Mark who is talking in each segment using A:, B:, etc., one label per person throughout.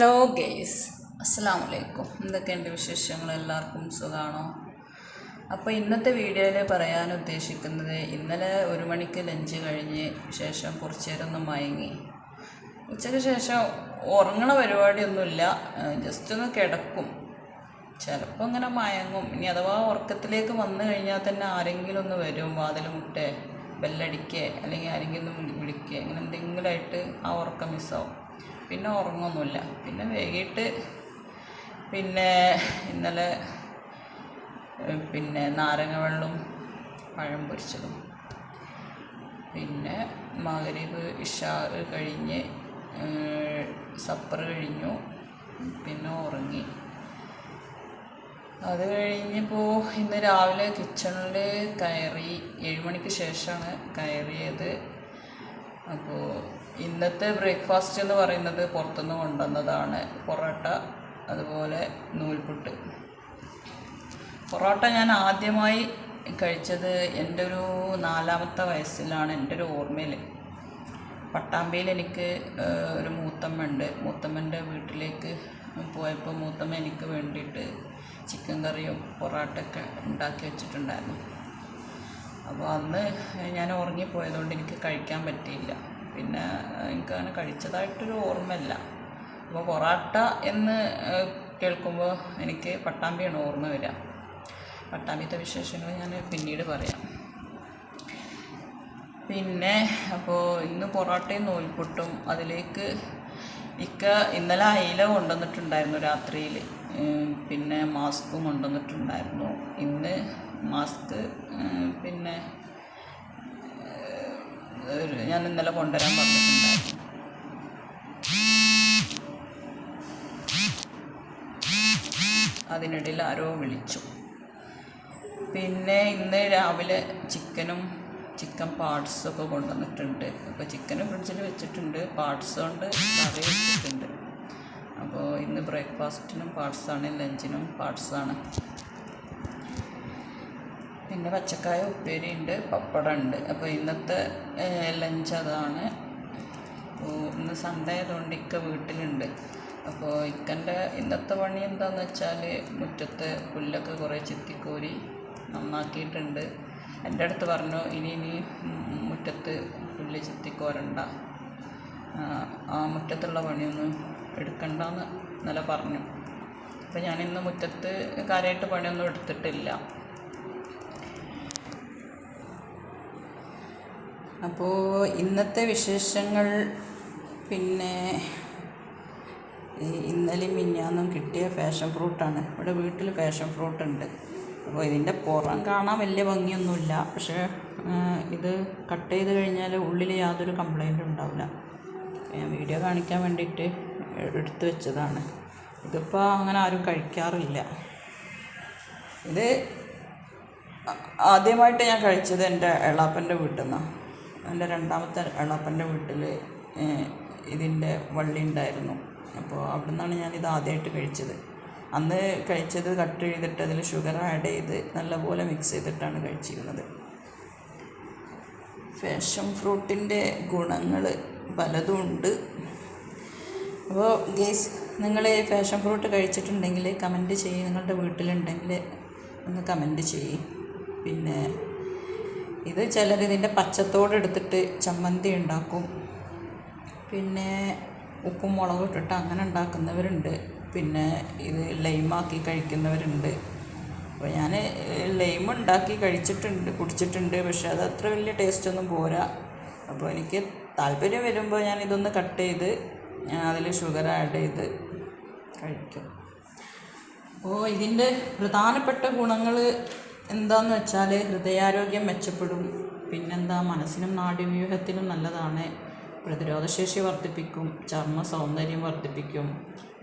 A: Hello guys അസ്സാം വലൈക്കും എന്തൊക്കെയുണ്ട് വിശേഷങ്ങൾ? എല്ലാവർക്കും സുഖമാണോ അപ്പോൾ ഇന്നത്തെ വീഡിയോയിൽ പറയാൻ ഉദ്ദേശിക്കുന്നത് ഇന്നലെ ഒരു മണിക്ക് ലഞ്ച് കഴിഞ്ഞ് ശേഷം കുറച്ച് നേരം മയങ്ങി. ഉച്ചയ്ക്ക് ശേഷം ഉറങ്ങണ പരിപാടിയൊന്നുമില്ല. ജസ്റ്റ് ഒന്ന് കിടക്കും. ചിലപ്പോൾ ഇങ്ങനെ മയങ്ങും. ഇനി അഥവാ ഉറക്കത്തിലേക്ക് വന്നു കഴിഞ്ഞാൽ തന്നെ ആരെങ്കിലും ഒന്ന് വരും. വാതിൽ മുട്ടേ ബെല്ലടിക്കേ അല്ലെങ്കിൽ ആരെങ്കിലും ഒന്ന് വിളി- വിളിക്കേ. അങ്ങനെ എന്തെങ്കിലുമായിട്ട് ആ ഉറക്കം മിസ്സാവും പിന്നെ ഉറങ്ങുന്നില്ല പിന്നെ വൈകിട്ട് പിന്നെ ഇന്നലെ പിന്നെ നാരങ്ങ വെള്ളം പഴം പൊരിച്ചതും. പിന്നെ മകരീബ് ഇഷാർ കഴിഞ്ഞ് സപ്പർ കഴിഞ്ഞു. പിന്നെ ഉറങ്ങി. അത് കഴിഞ്ഞപ്പോൾ ഇന്ന് രാവിലെ കിച്ചണിൽ കയറി ഏഴ് മണിക്ക് ശേഷമാണ് കയറിയത്. അപ്പോൾ ഇന്നത്തെ ബ്രേക്ക്ഫാസ്റ്റ് എന്ന് പറയുന്നത് പുറത്തുനിന്ന് കൊണ്ടുവന്നതാണ്. പൊറോട്ട അതുപോലെ നൂൽപുട്ട്. പൊറോട്ട ഞാൻ ആദ്യമായി കഴിച്ചത് എന്റെ ഒരു നാലാമത്തെ വയസ്സിലാണ് എന്റെ ഒരു ഓർമ്മയിൽ. പട്ടാമ്പിയിൽ എനിക്ക് ഒരു മൂത്തമ്മ ഉണ്ട് മൂത്തമ്മന്റെ വീട്ടിലേക്ക് പോയപ്പോൾ മൂത്തമ്മ എനിക്ക് വേണ്ടിയിട്ട് ചിക്കൻ കറിയും പൊറോട്ടയൊക്കെ ഉണ്ടാക്കി വെച്ചിട്ടുണ്ടായിരുന്നു. അപ്പോൾ അന്ന് ഞാൻ ഉറങ്ങിപ്പോയതുകൊണ്ട് എനിക്ക് കഴിക്കാൻ പറ്റിയില്ല. പിന്നെ എനിക്കങ്ങനെ കഴിച്ചതായിട്ടൊരു ഓർമ്മയില്ല. അപ്പോൾ പൊറാട്ട എന്ന് കേൾക്കുമ്പോൾ എനിക്ക് പട്ടാമ്പിയാണ് ഓർമ്മ വരിക. പട്ടാമ്പിത്തെ വിശേഷങ്ങൾ ഞാൻ പിന്നീട് പറയാം. പിന്നെ അപ്പോൾ ഇന്ന് പൊറോട്ടയും നൂൽപുട്ടും അതിലേക്ക് ഇക്ക ഇന്നലെ അയില കൊണ്ടുവന്നിട്ടുണ്ടായിരുന്നു രാത്രിയിൽ പിന്നെ മാസ്കും കൊണ്ടുവന്നിട്ടുണ്ടായിരുന്നു. ഇന്ന് മാസ്ക് പിന്നെ ഞാൻ ഇന്നലെ കൊണ്ടുവരാൻ പറഞ്ഞിട്ടുണ്ടായിരുന്നു. അതിനിടയിൽ ആരോ വിളിച്ചു. പിന്നെ ഇന്ന് രാവിലെ ചിക്കനും ചിക്കൻ പാർട്സൊക്കെ കൊണ്ടുവന്നിട്ടുണ്ട്. അപ്പോൾ ചിക്കൻ ഫ്രിഡ്ജിൽ വെച്ചിട്ടുണ്ട്. പാർട്സ് കൊണ്ട് കറി വെച്ചിട്ടുണ്ട്. അപ്പോൾ ഇന്ന് ബ്രേക്ക്ഫാസ്റ്റിനും പാർട്സാണ് ലഞ്ചിനും പാർട്സാണ് പിന്നെ പച്ചക്കായ ഉപ്പേരി ഉണ്ട് പപ്പടം ഉണ്ട് അപ്പോൾ ഇന്നത്തെ ലഞ്ച് അതാണ്. അപ്പോൾ ഇന്ന് സൺഡേ ആയതുകൊണ്ട് ഇക്ക വീട്ടിലുണ്ട്. അപ്പോൾ ഇക്കന്റെ ഇന്നത്തെ പണി എന്താണെന്ന് വെച്ചാൽ മുറ്റത്ത് പുല്ലൊക്കെ കുറേ ചെത്തിക്കോരി നന്നാക്കിയിട്ടുണ്ട്. എന്റെ അടുത്ത് പറഞ്ഞു ഇനി ഇനി മുറ്റത്ത് പുല്ല് ചെത്തിക്കോരണ്ട. ആ, ആ മുറ്റത്തുള്ള പണിയൊന്നും എടുക്കണ്ടെന്ന് നല്ല പറഞ്ഞു. അപ്പോൾ ഞാനിന്ന് മുറ്റത്ത് കാര്യമായിട്ട് പണിയൊന്നും എടുത്തിട്ടില്ല. അപ്പോൾ ഇന്നത്തെ വിശേഷങ്ങൾ പിന്നെ ഇന്നലെയും മിഞ്ഞാന്നും കിട്ടിയ പാഷൻ ഫ്രൂട്ടാണ്. ഇവിടെ വീട്ടിൽ പാഷൻ ഫ്രൂട്ട് ഉണ്ട് അപ്പോൾ ഇതിന്റെ പുറം കാണാൻ വലിയ ഭംഗിയൊന്നുമില്ല. പക്ഷേ ഇത് കട്ട് ചെയ്ത് കഴിഞ്ഞാൽ ഉള്ളിൽ യാതൊരു കംപ്ലൈന്റും ഉണ്ടാവില്ല. ഞാൻ വീഡിയോ കാണിക്കാൻ വേണ്ടിയിട്ട് എടുത്തു വെച്ചതാണ്. ഇതിപ്പോൾ അങ്ങനെ ആരും കഴിക്കാറില്ല. ഇത് ആദ്യമായിട്ട് ഞാൻ കഴിച്ചത് എന്റെ എളാപ്പന്റെ വീട്ടിൽ നിന്നാണ് എന്റെ രണ്ടാമത്തെ എളാപ്പന്റെ വീട്ടിൽ ഇതിന്റെ വള്ളി ഉണ്ടായിരുന്നു. അപ്പോൾ അവിടെ നിന്നാണ് ഇത് ആദ്യമായിട്ട് കഴിച്ചത്. അന്ന് കഴിച്ചത് കട്ട് ചെയ്തിട്ട് അതിൽ ഷുഗർ ആഡ് ചെയ്ത് നല്ലപോലെ മിക്സ് ചെയ്തിട്ടാണ് കഴിച്ചിരുന്നത്. ഫാഷൻ ഫ്രൂട്ടിന്റെ ഗുണങ്ങൾ പലതും ഉണ്ട്. അപ്പോൾ ഗേസ് നിങ്ങൾ ഫാഷൻ ഫ്രൂട്ട് കഴിച്ചിട്ടുണ്ടെങ്കിൽ കമന്റ് ചെയ്യും. നിങ്ങളുടെ വീട്ടിലുണ്ടെങ്കിൽ ഒന്ന് കമന്റ് ചെയ്യും. പിന്നെ ഇത് ചിലർ ഇതിന്റെ പച്ചത്തോട് എടുത്തിട്ട് ചമ്മന്തി ഉണ്ടാക്കും. പിന്നെ ഉപ്പും മുളകും ഇട്ടിട്ട് അങ്ങനെ ഉണ്ടാക്കുന്നവരുണ്ട്. പിന്നെ ഇത് ലൈമാക്കി കഴിക്കുന്നവരുണ്ട്. അപ്പോൾ ഞാൻ ലൈം ഉണ്ടാക്കി കഴിച്ചിട്ടുണ്ട് കുടിച്ചിട്ടുണ്ട്. പക്ഷേ അത് അത്ര വലിയ ടേസ്റ്റൊന്നും പോരാ. അപ്പോൾ എനിക്ക് താല്പര്യം വരുമ്പോൾ ഞാൻ ഇതൊന്ന് കട്ട് ചെയ്ത് ഞാൻ അതിൽ ഷുഗർ ആഡ് ചെയ്ത് കഴിക്കും. അപ്പോൾ ഇതിന്റെ പ്രധാനപ്പെട്ട ഗുണങ്ങൾ എന്താന്ന് വെച്ചാൽ ഹൃദയാരോഗ്യം മെച്ചപ്പെടും. പിന്നെന്താ മനസ്സിനും നാഡീവ്യൂഹത്തിനും നല്ലതാണ്. പ്രതിരോധശേഷി വർദ്ധിപ്പിക്കും ചർമ്മ സൗന്ദര്യം വർദ്ധിപ്പിക്കും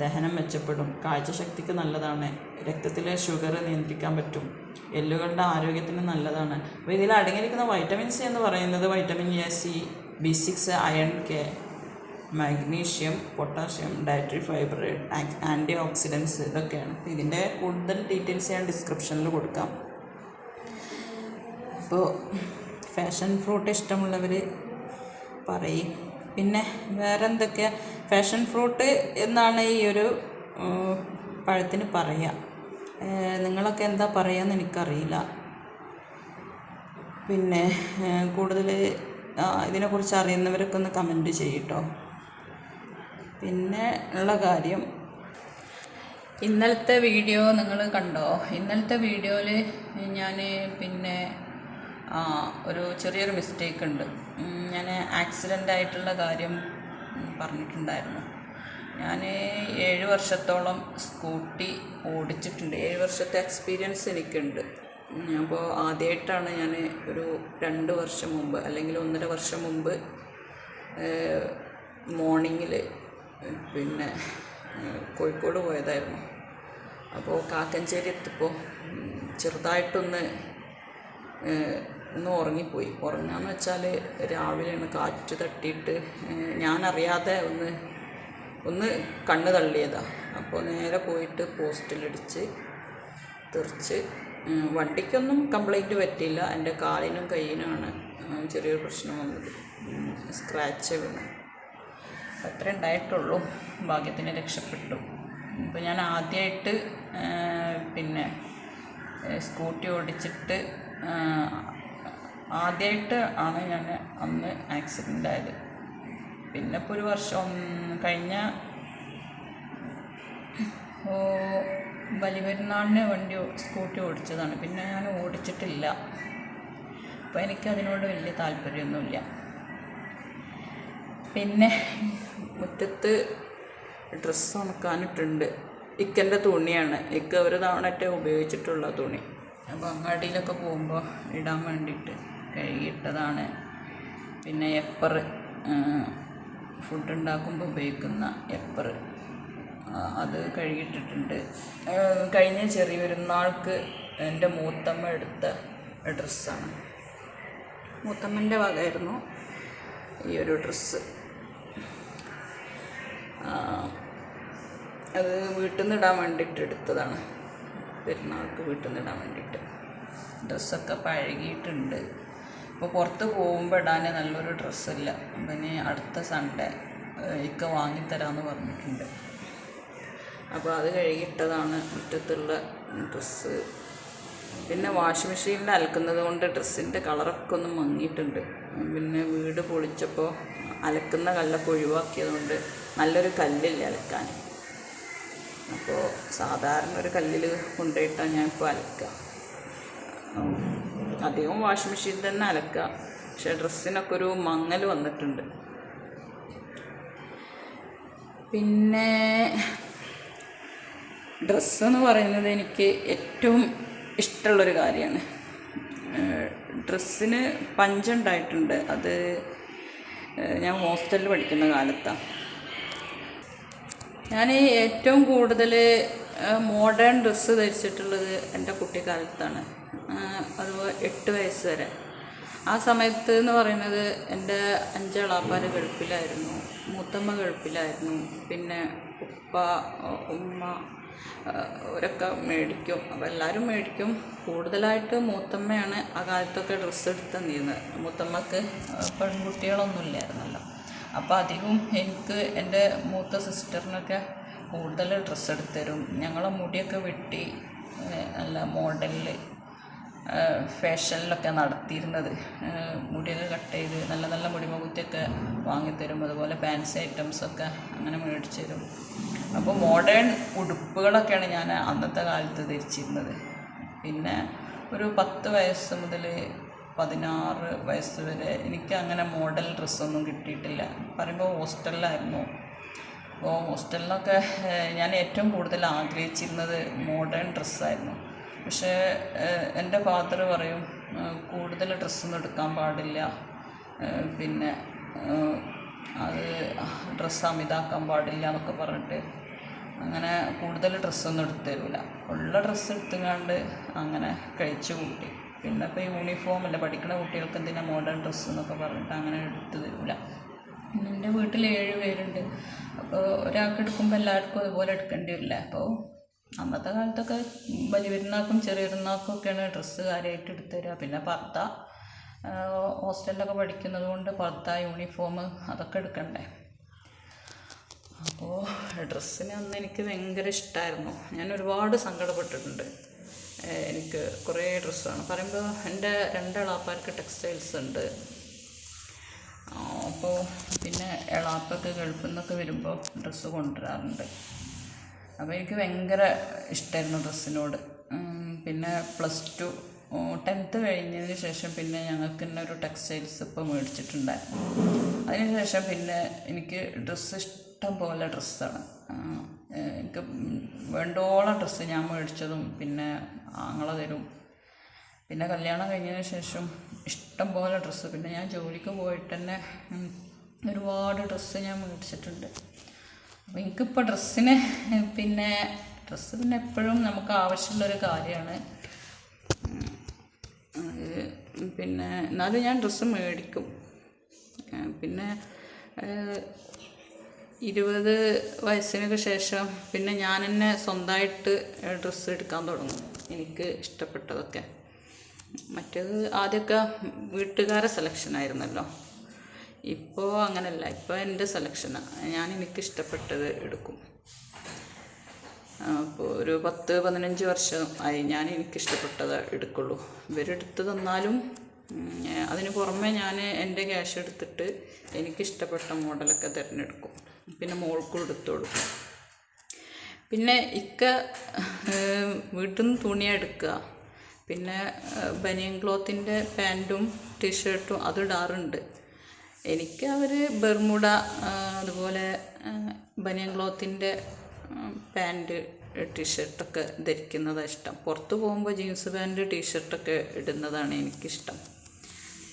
A: ദഹനം മെച്ചപ്പെടും കാഴ്ചശക്തിക്ക് നല്ലതാണ് രക്തത്തിലെ ഷുഗർ നിയന്ത്രിക്കാൻ പറ്റും എല്ലുകളുടെ ആരോഗ്യത്തിന് നല്ലതാണ്. അപ്പോൾ ഇതിൽ അടങ്ങിയിരിക്കുന്ന വൈറ്റമിൻ സി എന്ന് പറയുന്നത് vitamin A C B six iron K magnesium potassium dietary fibre antioxidants ഇതൊക്കെയാണ്. ഇതിന്റെ കൂടുതൽ ഡീറ്റെയിൽസ് ഞാൻ ഡിസ്ക്രിപ്ഷനിൽ കൊടുക്കാം. അപ്പോൾ ഫാഷൻ ഫ്രൂട്ട് ഇഷ്ടമുള്ളവർ പറയും. പിന്നെ വേറെ എന്തൊക്കെയാണ് ഫാഷൻ ഫ്രൂട്ട് എന്നാണ് ഈ ഒരു പഴത്തിന് പറയുക നിങ്ങളൊക്കെ എന്താ പറയുകയെന്ന് എനിക്കറിയില്ല. പിന്നെ കൂടുതൽ ഇതിനെക്കുറിച്ച് അറിയുന്നവരൊക്കെ ഒന്ന് കമന്റ് ചെയ്യട്ടോ. പിന്നെ ഉള്ള കാര്യം ഇന്നലത്തെ വീഡിയോ നിങ്ങൾ കണ്ടോ? ഇന്നലത്തെ വീഡിയോയിൽ ഞാൻ പിന്നെ ഒരു ചെറിയൊരു മിസ്റ്റേക്ക് ഉണ്ട്. ഞാൻ ആക്സിഡന്റ് ആയിട്ടുള്ള കാര്യം പറഞ്ഞിട്ടുണ്ടായിരുന്നു. ഞാൻ ഏഴ് വർഷത്തോളം സ്കൂട്ടി ഓടിച്ചിട്ടുണ്ട്. ഏഴ് വർഷത്തെ എക്സ്പീരിയൻസ് എനിക്കുണ്ട്. അപ്പോൾ ആദ്യമായിട്ടാണ് ഞാൻ ഒരു രണ്ട് വർഷം മുമ്പ് അല്ലെങ്കിൽ ഒന്നര വർഷം മുമ്പ് മോർണിംഗിൽ പിന്നെ കോഴിക്കോട് പോയതായിരുന്നു. അപ്പോൾ കാക്കഞ്ചേരി എത്തിപ്പോൾ ചെറുതായിട്ടൊന്ന് ഒന്ന് ഉറങ്ങിപ്പോയി. ഉറങ്ങാന്ന് വെച്ചാൽ രാവിലെ ഒന്ന് കാറ്റ് തട്ടിയിട്ട് ഞാനറിയാതെ ഒന്ന് ഒന്ന് കണ്ണ് തള്ളിയതാ. അപ്പോൾ നേരെ പോയിട്ട് പോസ്റ്റിലിടിച്ച് തെറിച്ച് വണ്ടിക്കൊന്നും കംപ്ലൈന്റ് പറ്റിയില്ല. എന്റെ കാലിനും കയ്യിനുമാണ് ചെറിയൊരു പ്രശ്നം വന്നത്. സ്ക്രാച്ച് വീണു. അത്ര ഉണ്ടായിട്ടുള്ളൂ. ഭാഗ്യത്തിന് രക്ഷപ്പെട്ടു. അപ്പോൾ ഞാൻ ആദ്യമായിട്ട് പിന്നെ സ്കൂട്ടി ഓടിച്ചിട്ട് ആദ്യമായിട്ട് ആണ് ഞാൻ അന്ന് ആക്സിഡന്റ് ആയത്. പിന്നെ ഇപ്പോൾ ഒരു വർഷം കഴിഞ്ഞ ബലിപെരുന്നാളിന് വണ്ടി സ്കൂട്ടി ഓടിച്ചതാണ്. പിന്നെ ഞാൻ ഓടിച്ചിട്ടില്ല. അപ്പോൾ എനിക്കതിനോട് വലിയ താല്പര്യമൊന്നുമില്ല. പിന്നെ മുറ്റത്ത് ഡ്രസ്സ് ഉണക്കാനിട്ടുണ്ട്. ഇക്കന്റെ തുണിയാണ്. ഇക്ക ഒരു തവണ ഉപയോഗിച്ചിട്ടുള്ള തുണി. അപ്പോൾ അങ്ങാടിയിലൊക്കെ പോകുമ്പോൾ ഇടാൻ വേണ്ടിയിട്ട്. കഴുകിയിട്ടതാണ്. പിന്നെ എപ്പർ ഫുഡ് ഉണ്ടാക്കുമ്പോൾ ഉപയോഗിക്കുന്ന എപ്പർ അത് കഴുകിയിട്ടിട്ടുണ്ട്. കഴിഞ്ഞ ചെറിയ പെരുന്നാൾക്ക് എന്റെ മൂത്തമ്മ എടുത്ത ഡ്രസ്സാണ്. മൂത്തമ്മന്റെ വകയായിരുന്നു ഈ ഒരു ഡ്രസ്സ്. അത് വീട്ടിൽ നിന്ന് ഇടാൻ വേണ്ടിയിട്ട് എടുത്തതാണ്. പെരുന്നാൾക്ക് വീട്ടിൽ നിന്ന് ഇടാൻ വേണ്ടിയിട്ട്. ഡ്രസ്സൊക്കെ പഴകിയിട്ടുണ്ട്. ഇപ്പോൾ പുറത്ത് പോകുമ്പോൾ ഇടാൻ നല്ലൊരു ഡ്രസ്സില്ല അപ്പം ഇനി അടുത്ത സൺഡേ ഇക്ക വാങ്ങിത്തരാമെന്ന് പറഞ്ഞിട്ടുണ്ട്. അപ്പോൾ അത് കഴുകിയിട്ടതാണ് മുറ്റത്തുള്ള ഡ്രസ്സ് പിന്നെ വാഷിംഗ് മെഷീനിൽ അലക്കുന്നത് കൊണ്ട് ഡ്രസ്സിന്റെ കളറൊക്കെ ഒന്ന് മങ്ങിയിട്ടുണ്ട്. പിന്നെ വീട് പൊളിച്ചപ്പോൾ അലക്കുന്ന കല്ലൊക്കെ ഒഴിവാക്കിയത് കൊണ്ട് നല്ലൊരു കല്ലില്ല അലക്കാൻ? അപ്പോൾ സാധാരണ ഒരു കല്ലിൽ കൊണ്ടുപോയിട്ടാണ് ഞാൻ ഇപ്പോൾ അലക്കുക അധികം വാഷിംഗ് മെഷീനിൽ തന്നെ അലക്കുക. പക്ഷേ ഡ്രസ്സിനൊക്കെ ഒരു മങ്ങൽ വന്നിട്ടുണ്ട്. പിന്നെ ഡ്രസ്സ് എന്ന് പറയുന്നത് എനിക്ക് ഏറ്റവും ഇഷ്ടമുള്ളൊരു കാര്യമാണ്. ഡ്രസ്സിന് പഞ്ചുണ്ടായിട്ടുണ്ട് അത് ഞാൻ ഹോസ്റ്റലിൽ പഠിക്കുന്ന കാലത്താണ് ഞാൻ ഏറ്റവും കൂടുതൽ മോഡേൺ ഡ്രസ്സ് ധരിച്ചിട്ടുള്ളത് എന്റെ കുട്ടിക്കാലത്താണ്. അതുപോലെ എട്ട് വയസ്സ് വരെ. ആ സമയത്ത് എന്ന് പറയുന്നത് എന്റെ അഞ്ചാളാപ്പാർ ഗൾഫിലായിരുന്നു മൂത്തമ്മ ഗൾഫിലായിരുന്നു പിന്നെ ഉപ്പ ഉമ്മ അവരൊക്കെ മേടിക്കും. അപ്പോൾ എല്ലാവരും മേടിക്കും. കൂടുതലായിട്ട് മൂത്തമ്മയാണ് ആ കാലത്തൊക്കെ ഡ്രസ്സ് എടുത്ത് തന്നിരുന്നത്. മൂത്തമ്മക്ക് പെൺകുട്ടികളൊന്നും ഇല്ലായിരുന്നല്ലോ. അപ്പോൾ അധികവും എനിക്ക് എന്റെ മൂത്ത സിസ്റ്ററിനൊക്കെ കൂടുതൽ ഡ്രസ്സ് എടുത്ത് തരും ഞങ്ങളെ മുടിയൊക്കെ വെട്ടി നല്ല മോഡലിൽ ഫാഷനിലൊക്കെ നടത്തിയിരുന്നത്. മുടിയൊക്കെ കട്ട് ചെയ്ത് നല്ല നല്ല മുടിമുകുത്തിയൊക്കെ വാങ്ങിത്തരും. അതുപോലെ ഫാൻസി ഐറ്റംസൊക്കെ അങ്ങനെ മേടിച്ച് തരും. അപ്പോൾ മോഡേൺ ഉടുപ്പുകളൊക്കെയാണ് ഞാൻ അന്നത്തെ കാലത്ത് ധരിച്ചിരുന്നത്. പിന്നെ ഒരു പത്ത് വയസ്സ് മുതൽ പതിനാറ് വയസ്സ് വരെ എനിക്ക് അങ്ങനെ മോഡൽ ഡ്രസ്സൊന്നും കിട്ടിയിട്ടില്ല. പറയുമ്പോൾ ഹോസ്റ്റലിലായിരുന്നു അപ്പോൾ ഹോസ്റ്റലിലൊക്കെ ഞാൻ ഏറ്റവും കൂടുതൽ ആഗ്രഹിച്ചിരുന്നത് മോഡേൺ ഡ്രസ്സായിരുന്നു. പക്ഷേ എന്റെ ഫാദർ പറയും കൂടുതൽ ഡ്രസ്സൊന്നും എടുക്കാൻ പാടില്ല. പിന്നെ അത് ഡ്രസ്സ് അമിതാക്കാൻ പാടില്ല എന്നൊക്കെ പറഞ്ഞിട്ട് അങ്ങനെ കൂടുതൽ ഡ്രസ്സൊന്നും എടുത്ത് തരില്ല ഉള്ള ഡ്രസ്സ് എടുത്തുകൊണ്ട് അങ്ങനെ കഴിച്ചു കൂട്ടി. പിന്നെ ഇപ്പോൾ യൂണിഫോം അല്ല പഠിക്കുന്ന കുട്ടികൾക്ക് എന്തിനാ മോഡേൺ ഡ്രസ്സ് എന്നൊക്കെ പറഞ്ഞിട്ട് അങ്ങനെ എടുത്ത് തരില്ല എന്റെ വീട്ടിൽ ഏഴ് പേരുണ്ട്. അപ്പോൾ ഒരാൾക്ക് എടുക്കുമ്പോൾ എല്ലാവർക്കും അതുപോലെ എടുക്കേണ്ടി വരില്ല. അപ്പോൾ അന്നത്തെ കാലത്തൊക്കെ വലിയ പെരുന്നാൾക്കും ചെറിയ പെരുന്നാൾക്കും ഒക്കെയാണ് ഡ്രസ്സ് കാര്യമായിട്ട് എടുത്തു തരിക. പിന്നെ പർദ്ദ ഹോസ്റ്റലിലൊക്കെ പഠിക്കുന്നത് കൊണ്ട് പർദ്ദ യൂണിഫോം അതൊക്കെ എടുക്കണ്ടേ. അപ്പോൾ ഡ്രസ്സിന് അന്ന് എനിക്ക് ഭയങ്കര ഇഷ്ടമായിരുന്നു ഞാൻ ഒരുപാട് സങ്കടപ്പെട്ടിട്ടുണ്ട്. എനിക്ക് കുറേ ഡ്രസ്സാണ്. പറയുമ്പോൾ എന്റെ രണ്ടളാപ്പാർക്ക് ടെക്സ്റ്റൈൽസ് ഉണ്ട്. അപ്പോൾ പിന്നെ എളാപ്പൊക്കെ ഗൾഫിൽ വരുമ്പോൾ ഡ്രസ്സ് കൊണ്ടുവരാറുണ്ട്. അപ്പോൾ എനിക്ക് ഭയങ്കര ഇഷ്ടമായിരുന്നു ഡ്രസ്സിനോട്. പിന്നെ പ്ലസ് ടു ടെൻത്ത് കഴിഞ്ഞതിന് ശേഷം പിന്നെ ഞങ്ങൾക്ക് തന്നെ ഒരു ടെക്സ്റ്റൈൽസ് ഇപ്പോൾ മേടിച്ചിട്ടുണ്ടായിരുന്നു. അതിന് ശേഷം പിന്നെ എനിക്ക് ഡ്രസ്സ് ഇഷ്ടം പോലെ ഡ്രസ്സാണ്. എനിക്ക് വേണ്ടോളം ഡ്രസ്സ് ഞാൻ മേടിച്ചതും പിന്നെ ആങ്ങളെ തരും പിന്നെ കല്യാണം കഴിഞ്ഞതിന് ശേഷം ഇഷ്ടം പോലെ ഡ്രസ്സ്. പിന്നെ ഞാൻ ജോലിക്ക് പോയിട്ട് തന്നെ ഒരുപാട് ഡ്രസ്സ് ഞാൻ മേടിച്ചിട്ടുണ്ട്. അപ്പോൾ എനിക്കിപ്പോൾ ഡ്രസ്സിന് പിന്നെ ഡ്രസ്സ് പിന്നെ എപ്പോഴും നമുക്ക് ആവശ്യമുള്ളൊരു കാര്യമാണ്. പിന്നെ എന്നാലും ഞാൻ ഡ്രസ്സ് മേടിക്കും. പിന്നെ ഇരുപത് വയസ്സിനൊക്കെ ശേഷം പിന്നെ ഞാൻ തന്നെ സ്വന്തമായിട്ട് ഡ്രസ്സ് എടുക്കാൻ തുടങ്ങും എനിക്ക് ഇഷ്ടപ്പെട്ടതൊക്കെ. മറ്റേത് ആദ്യമൊക്കെ വീട്ടുകാരെ സെലക്ഷൻ ആയിരുന്നല്ലോ. ഇപ്പോൾ അങ്ങനല്ല. ഇപ്പോൾ എന്റെ സെലക്ഷനാണ് ഞാൻ എനിക്ക് ഇഷ്ടപ്പെട്ടത് എടുക്കും. അപ്പോൾ ഒരു പത്ത് പതിനഞ്ച് വർഷം ആയി ഞാൻ എനിക്കിഷ്ടപ്പെട്ടത് എടുക്കുള്ളൂ. ഇവരെടുത്ത് തന്നാലും അതിന് പുറമെ ഞാൻ എന്റെ ക്യാഷ് എടുത്തിട്ട് എനിക്കിഷ്ടപ്പെട്ട മോഡലൊക്കെ തിരഞ്ഞെടുക്കും. പിന്നെ മോൾക്കും എടുത്തു കൊടുക്കും. പിന്നെ ഇക്ക വീട്ടിൽ നിന്ന് തുണിയാണ് എടുക്കുക. പിന്നെ ബനിയൻ ക്ലോത്തിന്റെ പാന്റും ടീഷർട്ടും അതും ഇടാറുണ്ട്. എനിക്ക് അവർ ബെർമുട അതുപോലെ ബനിയൻ ക്ലോത്തിന്റെ പാന്റ് ടീഷർട്ടൊക്കെ ധരിക്കുന്നതാണ് ഇഷ്ടം. പുറത്ത് പോകുമ്പോൾ ജീൻസ് പാന്റ് ടീഷർട്ടൊക്കെ ഇടുന്നതാണ് എനിക്കിഷ്ടം.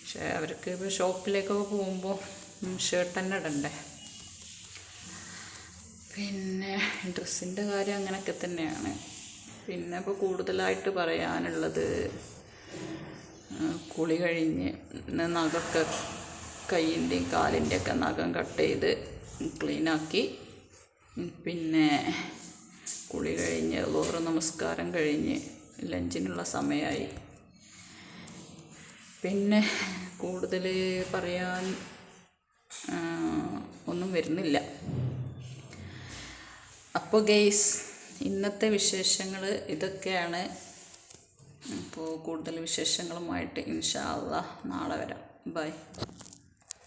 A: പക്ഷേ അവർക്ക് ഇപ്പോൾ ഷോപ്പിലേക്കൊക്കെ പോകുമ്പോൾ ഷർട്ട് തന്നെ ഇടണ്ടേ? പിന്നെ ഡ്രസ്സിന്റെ കാര്യം അങ്ങനെയൊക്കെ തന്നെയാണ്. പിന്നെ ഇപ്പോൾ കൂടുതലായിട്ട് പറയാനുള്ളത് കുളി കഴിഞ്ഞ് നഖമൊക്കെ കൈയിന്റെയും കാലിന്റെയൊക്കെ നഖം കട്ട് ചെയ്ത് ക്ലീനാക്കി പിന്നെ കുളി കഴിഞ്ഞ് ലോറ് നമസ്കാരം കഴിഞ്ഞ് ലഞ്ചിനുള്ള സമയമായി പിന്നെ കൂടുതൽ പറയാൻ ഒന്നും വരുന്നില്ല. അപ്പോൾ ഗെയ്സ് ഇന്നത്തെ വിശേഷങ്ങൾ ഇതൊക്കെയാണ്. അപ്പോൾ കൂടുതൽ വിശേഷങ്ങളുമായിട്ട് ഇൻഷാ നാളെ വരാം. ബൈ.